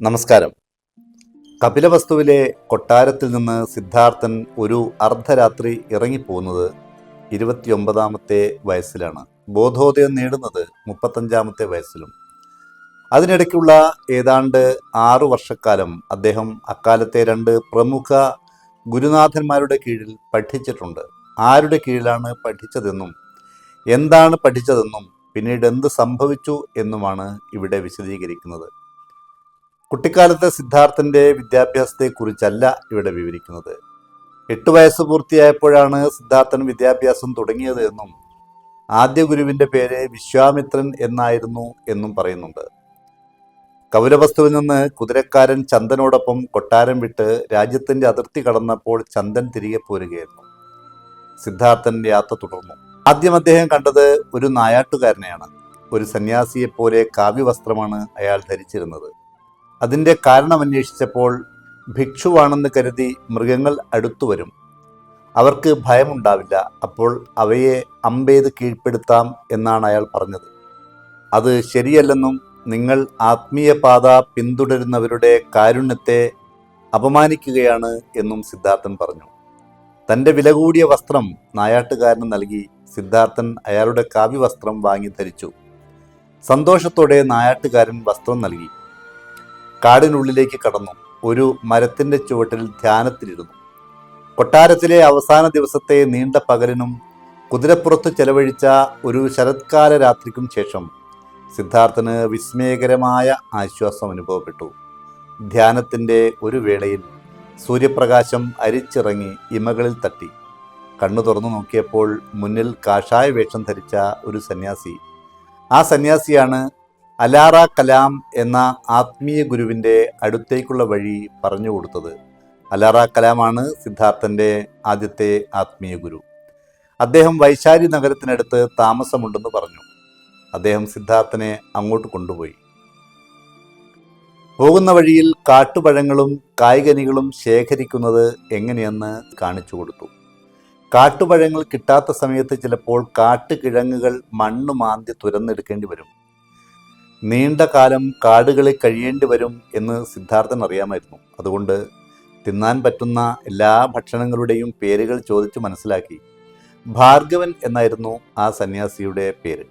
നമസ്കാരം. കപിലവസ്തുവിലെ കൊട്ടാരത്തിൽ നിന്ന് സിദ്ധാർത്ഥൻ ഒരു അർദ്ധരാത്രി ഇറങ്ങിപ്പോകുന്നത് ഇരുപത്തിയൊമ്പതാമത്തെ വയസ്സിലാണ്. ബോധോദയം നേടുന്നത് മുപ്പത്തഞ്ചാമത്തെ വയസ്സിലും. അതിനിടയ്ക്കുള്ള ഏതാണ്ട് ആറു വർഷക്കാലം അദ്ദേഹം അക്കാലത്തെ രണ്ട് പ്രമുഖ ഗുരുനാഥന്മാരുടെ കീഴിൽ പഠിച്ചിട്ടുണ്ട്. ആരുടെ കീഴിലാണ് പഠിച്ചതെന്നും എന്താണ് പഠിച്ചതെന്നും പിന്നീട് എന്ത് സംഭവിച്ചു എന്നുമാണ് ഇവിടെ വിശദീകരിക്കുന്നത്. കുട്ടിക്കാലത്തെ സിദ്ധാർത്ഥന്റെ വിദ്യാഭ്യാസത്തെക്കുറിച്ചല്ല ഇവിടെ വിവരിക്കുന്നത്. എട്ട് വയസ്സ് പൂർത്തിയായപ്പോഴാണ് സിദ്ധാർത്ഥൻ വിദ്യാഭ്യാസം തുടങ്ങിയത് എന്നും ആദ്യ ഗുരുവിന്റെ പേര് വിശ്വാമിത്രൻ എന്നായിരുന്നു എന്നും പറയുന്നുണ്ട്. കൗരവസ്തുവിൽ നിന്ന് കുതിരക്കാരൻ ചന്ദനോടൊപ്പം കൊട്ടാരം വിട്ട് രാജ്യത്തിന്റെ അതിർത്തി കടന്നപ്പോൾ ചന്ദൻ തിരികെ പോരുകയായിരുന്നു. സിദ്ധാർത്ഥൻ യാത്ര തുടർന്നു. ആദ്യം അദ്ദേഹം കണ്ടത് ഒരു നായാട്ടുകാരനെയാണ്. ഒരു സന്യാസിയെപ്പോലെ കാവ്യവസ്ത്രമാണ് അയാൾ ധരിച്ചിരുന്നത്. അതിന്റെ കാരണമന്വേഷിച്ചപ്പോൾ ഭിക്ഷുവാണെന്ന് കരുതി മൃഗങ്ങൾ അടുത്തു വരും. അവർക്ക് ഭയമുണ്ടാവില്ല. അപ്പോൾ അവയെ അമ്പെയ്ത് കീഴ്പ്പെടുത്താം എന്നാണ് അയാൾ പറഞ്ഞത്. അത് ശരിയല്ലെന്നും നിങ്ങൾ ആത്മീയ പാത പിന്തുടരുന്നവരുടെ കാരുണ്യത്തെ അപമാനിക്കുകയാണ് എന്നും സിദ്ധാർത്ഥൻ പറഞ്ഞു. തന്റെ വില കൂടിയ വസ്ത്രം നായാട്ടുകാരന് നൽകി സിദ്ധാർത്ഥൻ അയാളുടെ കാവ്യവസ്ത്രം വാങ്ങി ധരിച്ചു. സന്തോഷത്തോടെ നായാട്ടുകാരൻ വസ്ത്രം നൽകി. കാടിനുള്ളിലേക്ക് കടന്നു. ഒരു മരത്തിന്റെ ചുവട്ടിൽ ധ്യാനത്തിലിരുന്നു. കൊട്ടാരത്തിലെ അവസാന ദിവസത്തെ നീണ്ട പകലിനും കുതിരപ്പുറത്ത് ചെലവഴിച്ച ഒരു ശരത്കാല രാത്രിക്കും ശേഷം സിദ്ധാർത്ഥന് വിസ്മയകരമായ ആശ്വാസം അനുഭവപ്പെട്ടു. ധ്യാനത്തിന്റെ ഒരു വേളയിൽ സൂര്യപ്രകാശം അരിച്ചിറങ്ങി ഇമകളിൽ തട്ടി. കണ്ണു തുറന്നു നോക്കിയപ്പോൾ മുന്നിൽ കാഷായ വേഷം ധരിച്ച ഒരു സന്യാസി. ആ സന്യാസിയാണ് അലാറ കലാം എന്ന ആത്മീയ ഗുരുവിന്റെ അടുത്തേക്കുള്ള വഴി പറഞ്ഞു കൊടുത്തത്. അലാറ കലാമാണ് സിദ്ധാർത്ഥന്റെ ആദ്യത്തെ ആത്മീയ ഗുരു. അദ്ദേഹം വൈശാലി നഗരത്തിനടുത്ത് താമസമുണ്ടെന്ന് പറഞ്ഞു. അദ്ദേഹം സിദ്ധാർത്ഥനെ അങ്ങോട്ട് കൊണ്ടുപോയി. പോകുന്ന വഴിയിൽ കാട്ടുപഴങ്ങളും കായ്കനികളും ശേഖരിക്കുന്നത് എങ്ങനെയെന്ന് കാണിച്ചു കൊടുത്തു. കാട്ടുപഴങ്ങൾ കിട്ടാത്ത സമയത്ത് ചിലപ്പോൾ കാട്ടുകിഴങ്ങുകൾ മണ്ണ് മാന്തി തുരന്നെടുക്കേണ്ടി വരും. നീണ്ട കാലം കാടുകളിൽ കഴിയേണ്ടി വരും എന്ന് സിദ്ധാർത്ഥൻ അറിയാമായിരുന്നു. അതുകൊണ്ട് തിന്നാൻ പറ്റുന്ന എല്ലാ ഭക്ഷണങ്ങളുടെയും പേരുകൾ ചോദിച്ചു മനസ്സിലാക്കി. ഭാർഗവൻ എന്നായിരുന്നു ആ സന്യാസിയുടെ പേര്.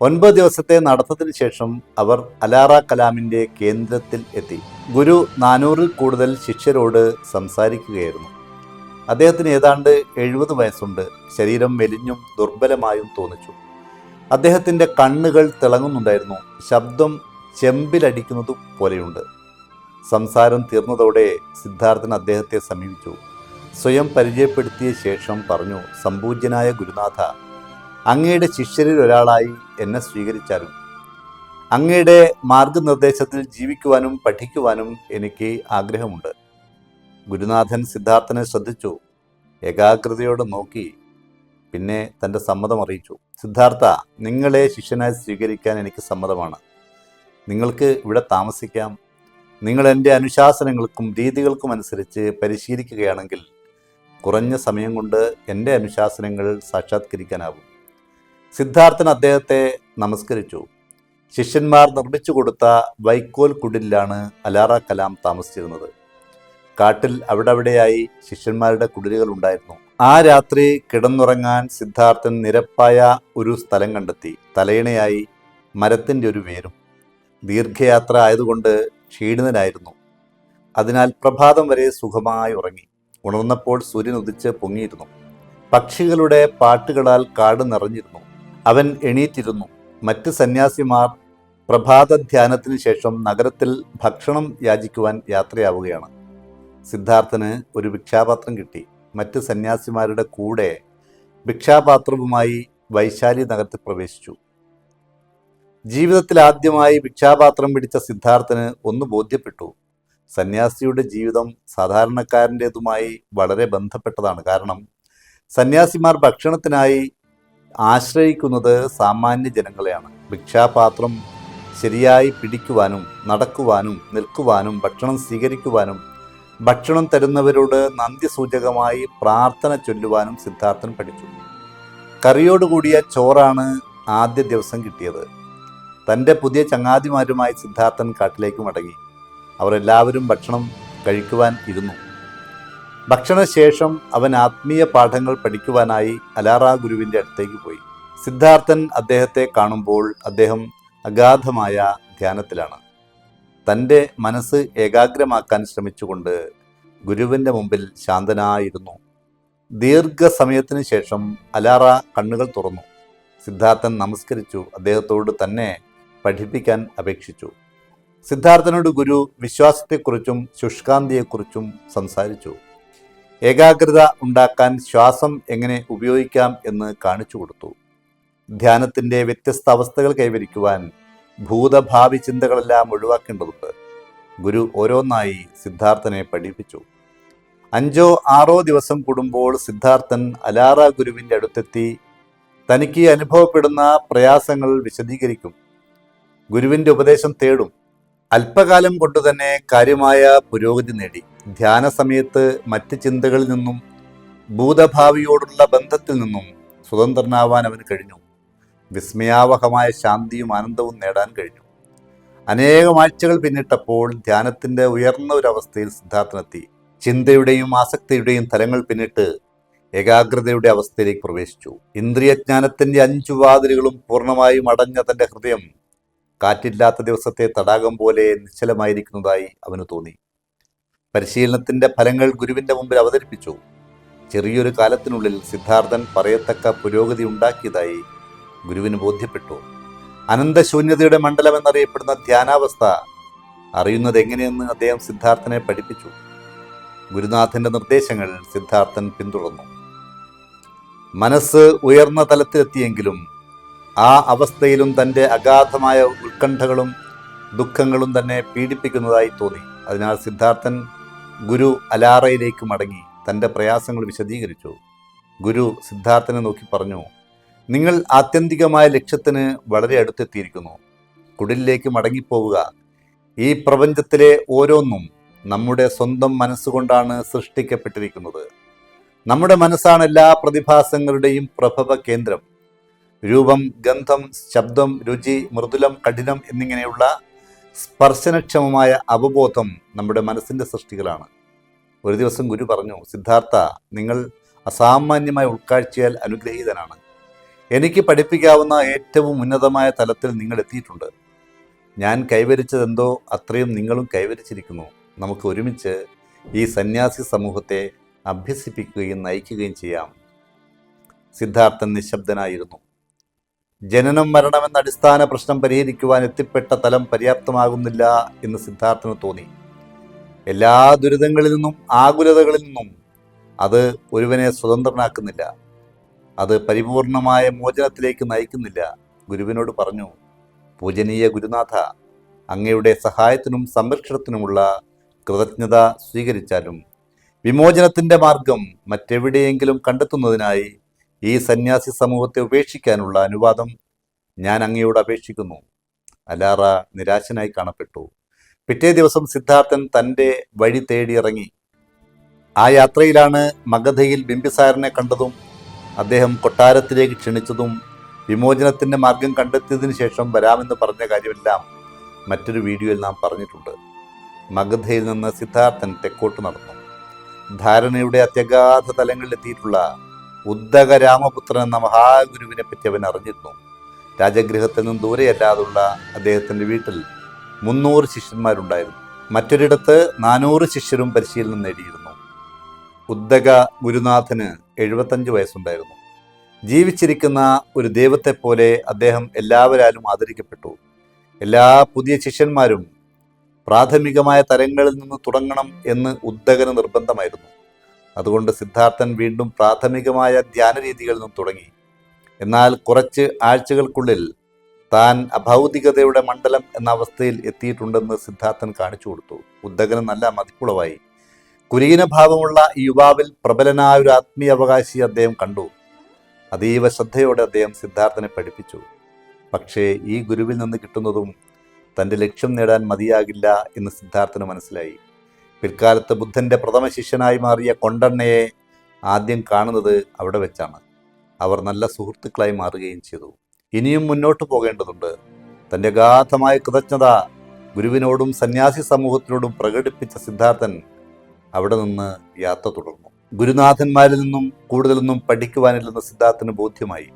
ഒൻപത് ദിവസത്തെ നടത്തത്തിന് ശേഷം അവർ അലാറ കലാമിന്റെ കേന്ദ്രത്തിൽ എത്തി. ഗുരു നാനൂറിൽ കൂടുതൽ ശിഷ്യരോട് സംസാരിക്കുകയായിരുന്നു. അദ്ദേഹത്തിന് ഏതാണ്ട് എഴുപത് വയസ്സുണ്ട്. ശരീരം മെലിഞ്ഞും ദുർബലമായും തോന്നിച്ചു. അദ്ദേഹത്തിന്റെ കണ്ണുകൾ തിളങ്ങുന്നുണ്ടായിരുന്നു. ശബ്ദം ചെമ്പിലടിക്കുന്നത് പോലെയുണ്ട്. സംസാരം തീർന്നതോടെ സിദ്ധാർത്ഥൻ അദ്ദേഹത്തെ സമീപിച്ചു. സ്വയം പരിചയപ്പെടുത്തിയ ശേഷം പറഞ്ഞു സമ്പൂജ്യനായ ഗുരുനാഥ അങ്ങയുടെ ശിഷ്യരിൽ ഒരാളായി എന്നെ സ്വീകരിച്ചാലും അങ്ങയുടെ മാർഗനിർദ്ദേശത്തിൽ ജീവിക്കുവാനും പഠിക്കുവാനും എനിക്ക് ആഗ്രഹമുണ്ട്. ഗുരുനാഥൻ സിദ്ധാർത്ഥനെ ശ്രദ്ധിച്ചു ഏകാഗ്രതയോടെ നോക്കി പിന്നെ തന്റെ സമ്മതം അറിയിച്ചു. സിദ്ധാർത്ഥ നിങ്ങളെ ശിഷ്യനായി സ്വീകരിക്കാൻ എനിക്ക് സമ്മതമാണ്. നിങ്ങൾക്ക് ഇവിടെ താമസിക്കാം. നിങ്ങൾ എന്റെ അനുശാസനങ്ങൾക്കും രീതികൾക്കും അനുസരിച്ച് പരിശീലിക്കുകയാണെങ്കിൽ കുറഞ്ഞ സമയം കൊണ്ട് എന്റെ അനുശാസനങ്ങൾ സാക്ഷാത്കരിക്കാനാവും. സിദ്ധാർത്ഥൻ അദ്ദേഹത്തെ നമസ്കരിച്ചു. ശിഷ്യന്മാർ നിർമ്മിച്ചു കൊടുത്ത വൈക്കോൽ കുടിലാണ് അലാറ കലാം താമസിച്ചിരുന്നത്. കാട്ടിൽ അവിടെവിടെയായി ശിഷ്യന്മാരുടെ കുടിലുകൾ ഉണ്ടായിരുന്നു. ആ രാത്രി കിടന്നുറങ്ങാൻ സിദ്ധാർത്ഥൻ നിരപ്പായ ഒരു സ്ഥലം കണ്ടെത്തി. തലയിണയായി മരത്തിന്റെ ഒരു വേരും. ദീർഘയാത്ര ആയതുകൊണ്ട് ക്ഷീണിതനായിരുന്നു. അതിനാൽ പ്രഭാതം വരെ സുഖമായി ഉറങ്ങി. ഉണർന്നപ്പോൾ സൂര്യൻ ഉദിച്ച് പൊങ്ങിയിരുന്നു. പക്ഷികളുടെ പാട്ടുകളാൽ കാട് നിറഞ്ഞിരുന്നു. അവൻ എണീറ്റിരുന്നു. മറ്റ് സന്യാസിമാർ പ്രഭാത ധ്യാനത്തിന് ശേഷം നഗരത്തിൽ ഭക്ഷണം യാചിക്കുവാൻ യാത്രയാവുകയാണ്. സിദ്ധാർത്ഥന് ഒരു ഭിക്ഷാപാത്രം കിട്ടി. മറ്റ് സന്യാസിമാരുടെ കൂടെ ഭിക്ഷാപാത്രവുമായി വൈശാലി നഗരത്തിൽ പ്രവേശിച്ചു. ജീവിതത്തിൽ ആദ്യമായി ഭിക്ഷാപാത്രം പിടിച്ച സിദ്ധാർത്ഥന് ഒന്ന് ബോധ്യപ്പെട്ടു. സന്യാസിയുടെ ജീവിതം സാധാരണക്കാരന്റേതുമായി വളരെ ബന്ധപ്പെട്ടതാണ്. കാരണം സന്യാസിമാർ ഭക്ഷണത്തിനായി ആശ്രയിക്കുന്നത് സാമാന്യ ജനങ്ങളെയാണ്. ഭിക്ഷാപാത്രം ശരിയായി പിടിക്കുവാനും നടക്കുവാനും നിൽക്കുവാനും ഭക്ഷണം സ്വീകരിക്കുവാനും ഭക്ഷണം തരുന്നവരോട് നന്ദി സൂചകമായി പ്രാർത്ഥന ചൊല്ലുവാനും സിദ്ധാർത്ഥൻ പഠിച്ചു. കറിയോടുകൂടിയ ചോറാണ് ആദ്യ ദിവസം കിട്ടിയത്. തന്റെ പുതിയ ചങ്ങാതിമാരുമായി സിദ്ധാർത്ഥൻ കാട്ടിലേക്ക് മടങ്ങി. അവരെല്ലാവരും ഭക്ഷണം കഴിക്കുവാൻ ഇരുന്നു. ഭക്ഷണശേഷം അവൻ ആത്മീയ പാഠങ്ങൾ പഠിക്കുവാനായി അലാറ ഗുരുവിന്റെ അടുത്തേക്ക് പോയി. സിദ്ധാർത്ഥൻ അദ്ദേഹത്തെ കാണുമ്പോൾ അദ്ദേഹം അഗാധമായ ധ്യാനത്തിലാണ്. തന്റെ മനസ്സ് ഏകാഗ്രമാക്കാൻ ശ്രമിച്ചുകൊണ്ട് ഗുരുവിന്റെ മുമ്പിൽ ശാന്തനായിരുന്നു. ദീർഘസമയത്തിന് ശേഷം അലാറ കണ്ണുകൾ തുറന്നു. സിദ്ധാർത്ഥൻ നമസ്കരിച്ചു. അദ്ദേഹത്തോട് തന്നെ പഠിപ്പിക്കാൻ അപേക്ഷിച്ചു. സിദ്ധാർത്ഥനോട് ഗുരു വിശ്വാസത്തെക്കുറിച്ചും ശുഷ്കാന്തിയെക്കുറിച്ചും സംസാരിച്ചു. ഏകാഗ്രത ഉണ്ടാക്കാൻ ശ്വാസം എങ്ങനെ ഉപയോഗിക്കാം എന്ന് കാണിച്ചു കൊടുത്തു. ധ്യാനത്തിന്റെ വ്യത്യസ്ത അവസ്ഥകൾ കൈവരിക്കുവാൻ ഭൂതഭാവി ചിന്തകളെല്ലാം ഒഴിവാക്കേണ്ടതുണ്ട്. ഗുരു ഓരോന്നായി സിദ്ധാർത്ഥനെ പഠിപ്പിച്ചു. അഞ്ചോ ആറോ ദിവസം കൂടുമ്പോൾ സിദ്ധാർത്ഥൻ അലാറ ഗുരുവിന്റെ അടുത്തെത്തി തനിക്ക് അനുഭവപ്പെടുന്ന പ്രയാസങ്ങൾ വിശദീകരിക്കും. ഗുരുവിന്റെ ഉപദേശം തേടും. അല്പകാലം കൊണ്ട് തന്നെ കാര്യമായ പുരോഗതി നേടി. ധ്യാന സമയത്ത് മറ്റ് ചിന്തകളിൽ നിന്നും ഭൂതഭാവിയോടുള്ള ബന്ധത്തിൽ നിന്നും സ്വതന്ത്രനാവാൻ അവന് കഴിഞ്ഞു. വിസ്മയാവഹമായ ശാന്തിയും ആനന്ദവും നേടാൻ കഴിഞ്ഞു. അനേകം ആഴ്ചകൾ പിന്നിട്ടപ്പോൾ ധ്യാനത്തിന്റെ ഉയർന്ന ഒരു അവസ്ഥയിൽ സിദ്ധാർത്ഥനെത്തി. ചിന്തയുടെയും ആസക്തിയുടെയും തലങ്ങൾ പിന്നിട്ട് ഏകാഗ്രതയുടെ അവസ്ഥയിലേക്ക് പ്രവേശിച്ചു. ഇന്ദ്രിയജ്ഞാനത്തിന്റെ അഞ്ചു വാതിലുകളും പൂർണമായും അടഞ്ഞ തന്റെ ഹൃദയം കാറ്റില്ലാത്ത ദിവസത്തെ തടാകം പോലെ നിശ്ചലമായിരിക്കുന്നതായി അവന് തോന്നി. പരിശീലനത്തിന്റെ ഫലങ്ങൾ ഗുരുവിന്റെ മുമ്പിൽ അവതരിപ്പിച്ചു. ചെറിയൊരു കാലത്തിനുള്ളിൽ സിദ്ധാർത്ഥൻ പറയത്തക്ക പുരോഗതി ഉണ്ടാക്കിയതായി ഗുരുവിന് ബോധ്യപ്പെട്ടു. അനന്തശൂന്യതയുടെ മണ്ഡലം എന്നറിയപ്പെടുന്ന ധ്യാനാവസ്ഥ അറിയുന്നത് എങ്ങനെയെന്ന് അദ്ദേഹം സിദ്ധാർത്ഥനെ പഠിപ്പിച്ചു. ഗുരുനാഥന്റെ നിർദ്ദേശങ്ങൾ സിദ്ധാർത്ഥൻ പിന്തുടർന്നു. മനസ്സ് ഉയർന്ന തലത്തിലെത്തിയെങ്കിലും ആ അവസ്ഥയിലും തന്റെ അഗാധമായ ഉത്കണ്ഠകളും ദുഃഖങ്ങളും തന്നെ പീഡിപ്പിക്കുന്നതായി തോന്നി. അതിനാൽ സിദ്ധാർത്ഥൻ ഗുരു അലാറയിലേക്ക് മടങ്ങി തന്റെ പ്രയാസങ്ങൾ വിശദീകരിച്ചു. ഗുരു സിദ്ധാർത്ഥനെ നോക്കി പറഞ്ഞു നിങ്ങൾ ആത്യന്തികമായ ലക്ഷ്യത്തിന് വളരെ അടുത്തെത്തിയിരിക്കുന്നു. കുടിലേക്ക് മടങ്ങിപ്പോവുക. ഈ പ്രപഞ്ചത്തിലെ ഓരോന്നും നമ്മുടെ സ്വന്തം മനസ്സുകൊണ്ടാണ് സൃഷ്ടിക്കപ്പെട്ടിരിക്കുന്നത്. നമ്മുടെ മനസ്സാണ് എല്ലാ പ്രതിഭാസങ്ങളുടെയും പ്രഭവ കേന്ദ്രം. രൂപം ഗന്ധം ശബ്ദം രുചി മൃദുലം കഠിനം എന്നിങ്ങനെയുള്ള സ്പർശനക്ഷമമായ അവബോധം നമ്മുടെ മനസ്സിന്റെ സൃഷ്ടികളാണ്. ഒരു ദിവസം ഗുരു പറഞ്ഞു സിദ്ധാർത്ഥ നിങ്ങൾ അസാമാന്യമായ ഉൾക്കാഴ്ചയാൽ അനുഗ്രഹീതനാണ്. എനിക്ക് പഠിപ്പിക്കാവുന്ന ഏറ്റവും ഉന്നതമായ തലത്തിൽ നിങ്ങൾ എത്തിയിട്ടുണ്ട്. ഞാൻ കൈവരിച്ചതെന്തോ അത്രയും നിങ്ങളും കൈവരിച്ചിരിക്കുന്നു. നമുക്ക് ഒരുമിച്ച് ഈ സന്യാസി സമൂഹത്തെ അഭ്യസിപ്പിക്കുകയും നയിക്കുകയും ചെയ്യാം. സിദ്ധാർത്ഥൻ നിശബ്ദനായിരുന്നു. ജനനം മരണമെന്ന അടിസ്ഥാന പ്രശ്നം പരിഹരിക്കുവാൻ എത്തിപ്പെട്ട തലം പര്യാപ്തമാകുന്നില്ല എന്ന് സിദ്ധാർത്ഥന് തോന്നി. എല്ലാ ദുരിതങ്ങളിൽ നിന്നും ആകുലതകളിൽ നിന്നും അത് ഒരുവനെ സ്വതന്ത്രനാക്കുന്നില്ല. അത് പരിപൂർണമായ മോചനത്തിലേക്ക് നയിക്കുന്നില്ല. ഗുരുവിനോട് പറഞ്ഞു പൂജനീയ ഗുരുനാഥ അങ്ങയുടെ സഹായത്തിനും സംരക്ഷണത്തിനുമുള്ള കൃതജ്ഞത സ്വീകരിച്ചാലും വിമോചനത്തിന്റെ മാർഗം മറ്റെവിടെയെങ്കിലും കണ്ടെത്തുന്നതിനായി ഈ സന്യാസി സമൂഹത്തെ ഉപേക്ഷിക്കാനുള്ള അനുവാദം ഞാൻ അങ്ങയോട് അപേക്ഷിക്കുന്നു. അലാറ നിരാശനായി കാണപ്പെട്ടു. പിറ്റേ ദിവസം സിദ്ധാർത്ഥൻ തന്റെ വഴി തേടിയിറങ്ങി. ആ യാത്രയിലാണ് മഗധയിൽ ബിംബിസാരനെ കണ്ടതും അദ്ദേഹം കൊട്ടാരത്തിലേക്ക് ക്ഷണിച്ചതും വിമോചനത്തിന്റെ മാർഗം കണ്ടെത്തിയതിനു ശേഷം വരാമെന്ന് പറഞ്ഞ കാര്യമെല്ലാം മറ്റൊരു വീഡിയോയിൽ നാം പറഞ്ഞിട്ടുണ്ട്. മഗധയിൽ നിന്ന് സിദ്ധാർത്ഥൻ തെക്കോട്ട് നടന്നു. ധാരണയുടെ അത്യഗാധ തലങ്ങളിലെത്തിയിട്ടുള്ള ഉദ്ദക രാമപുത്രൻ എന്ന മഹാഗുരുവിനെ പറ്റി അവൻ അറിഞ്ഞിരുന്നു. രാജഗൃഹത്തിൽ നിന്നും ദൂരെയല്ലാതുള്ള അദ്ദേഹത്തിന്റെ വീട്ടിൽ മുന്നൂറ് ശിഷ്യന്മാരുണ്ടായിരുന്നു. മറ്റൊരിടത്ത് നാനൂറ് ശിഷ്യരും പരിശീലനം നേടിയിരുന്നു. ഉദ്ദക ഗുരുനാഥന് എഴുപത്തഞ്ച് വയസ്സുണ്ടായിരുന്നു. ജീവിച്ചിരിക്കുന്ന ഒരു ദൈവത്തെപ്പോലെ അദ്ദേഹം എല്ലാവരാലും ആദരിക്കപ്പെട്ടു. എല്ലാ പുതിയ ശിഷ്യന്മാരും പ്രാഥമികമായ തരങ്ങളിൽ നിന്ന് തുടങ്ങണം എന്ന് ഉദ്ദകന് നിർബന്ധമായിരുന്നു. അതുകൊണ്ട് സിദ്ധാർത്ഥൻ വീണ്ടും പ്രാഥമികമായ ധ്യാന രീതികളിൽ നിന്നും തുടങ്ങി. എന്നാൽ കുറച്ച് ആഴ്ചകൾക്കുള്ളിൽ താൻ അഭൗതികതയുടെ മണ്ഡലം എന്ന അവസ്ഥയിൽ എത്തിയിട്ടുണ്ടെന്ന് സിദ്ധാർത്ഥൻ കാണിച്ചു കൊടുത്തു. ഉദ്ദകന് നല്ല മതിപ്പുളവായി. കുലീനഭാവമുള്ള ഈ യുവാവിൽ പ്രബലനായ ഒരു ആത്മീയ അവകാശി അദ്ദേഹം കണ്ടു. അതീവ ശ്രദ്ധയോടെ അദ്ദേഹം സിദ്ധാർത്ഥനെ പഠിപ്പിച്ചു. പക്ഷേ ഈ ഗുരുവിൽ നിന്ന് കിട്ടുന്നതും തന്റെ ലക്ഷ്യം നേടാൻ മതിയാകില്ല എന്ന് സിദ്ധാർത്ഥന് മനസ്സിലായി. പിൽക്കാലത്ത് ബുദ്ധന്റെ പ്രഥമ ശിഷ്യനായി മാറിയ കൊണ്ടണ്ണയെ ആദ്യം കാണുന്നത് അവിടെ വെച്ചാണ്. അവർ നല്ല സുഹൃത്തുക്കളായി മാറുകയും ചെയ്തു. ഇനിയും മുന്നോട്ട് പോകേണ്ടതുണ്ട്. തന്റെ ഗാഥമായ കൃതജ്ഞത ഗുരുവിനോടും സന്യാസി സമൂഹത്തിനോടും പ്രകടിപ്പിച്ച സിദ്ധാർത്ഥൻ അവിടെ നിന്ന് യാത്ര തുടർന്നു. ഗുരുനാഥന്മാരിൽ നിന്നും കൂടുതലൊന്നും പഠിക്കുവാനില്ലെന്ന സിദ്ധാർത്ഥന് ബോധ്യമായി.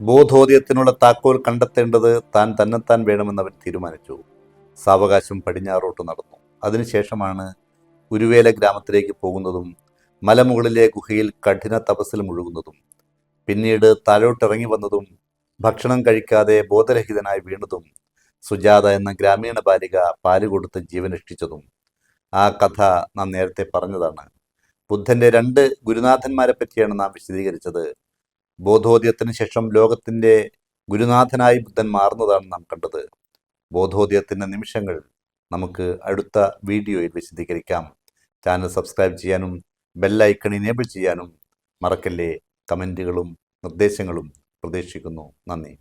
ബോധോദയത്തിനുള്ള താക്കോൽ കണ്ടെത്തേണ്ടത് താൻ തന്നെത്താൻ വേണമെന്ന് അവൻ തീരുമാനിച്ചു. സാവകാശം പടിഞ്ഞാറോട്ട് നടന്നു. അതിനുശേഷമാണ് ഉരുവേല ഗ്രാമത്തിലേക്ക് പോകുന്നതും മലമുകളിലെ ഗുഹയിൽ കഠിന തപസ്സിൽ മുഴുകുന്നതും പിന്നീട് താഴോട്ടിറങ്ങി വന്നതും ഭക്ഷണം കഴിക്കാതെ ബോധരഹിതനായി വീണതും സുജാത എന്ന ഗ്രാമീണ ബാലിക പാൽ കൊടുത്ത് ജീവൻ രക്ഷിച്ചതും ആ കഥ നാം നേരത്തെ പറഞ്ഞതാണ്. ബുദ്ധന്റെ രണ്ട് ഗുരുനാഥന്മാരെ പറ്റിയാണ് നാം വിശദീകരിച്ചത്. ബോധോദയത്തിന് ശേഷം ലോകത്തിന്റെ ഗുരുനാഥനായി ബുദ്ധൻ മാറുന്നതാണ് നാം കണ്ടത്. ബോധോദയത്തിന്റെ നിമിഷങ്ങൾ നമുക്ക് അടുത്ത വീഡിയോയിൽ വിശദീകരിക്കാം. ചാനൽ സബ്സ്ക്രൈബ് ചെയ്യാനും ബെല്ലൈക്കൺ ഇനേബിൾ ചെയ്യാനും മറക്കല്ലേ. കമന്റുകളും നിർദ്ദേശങ്ങളും പ്രതീക്ഷിക്കുന്നു. നന്ദി.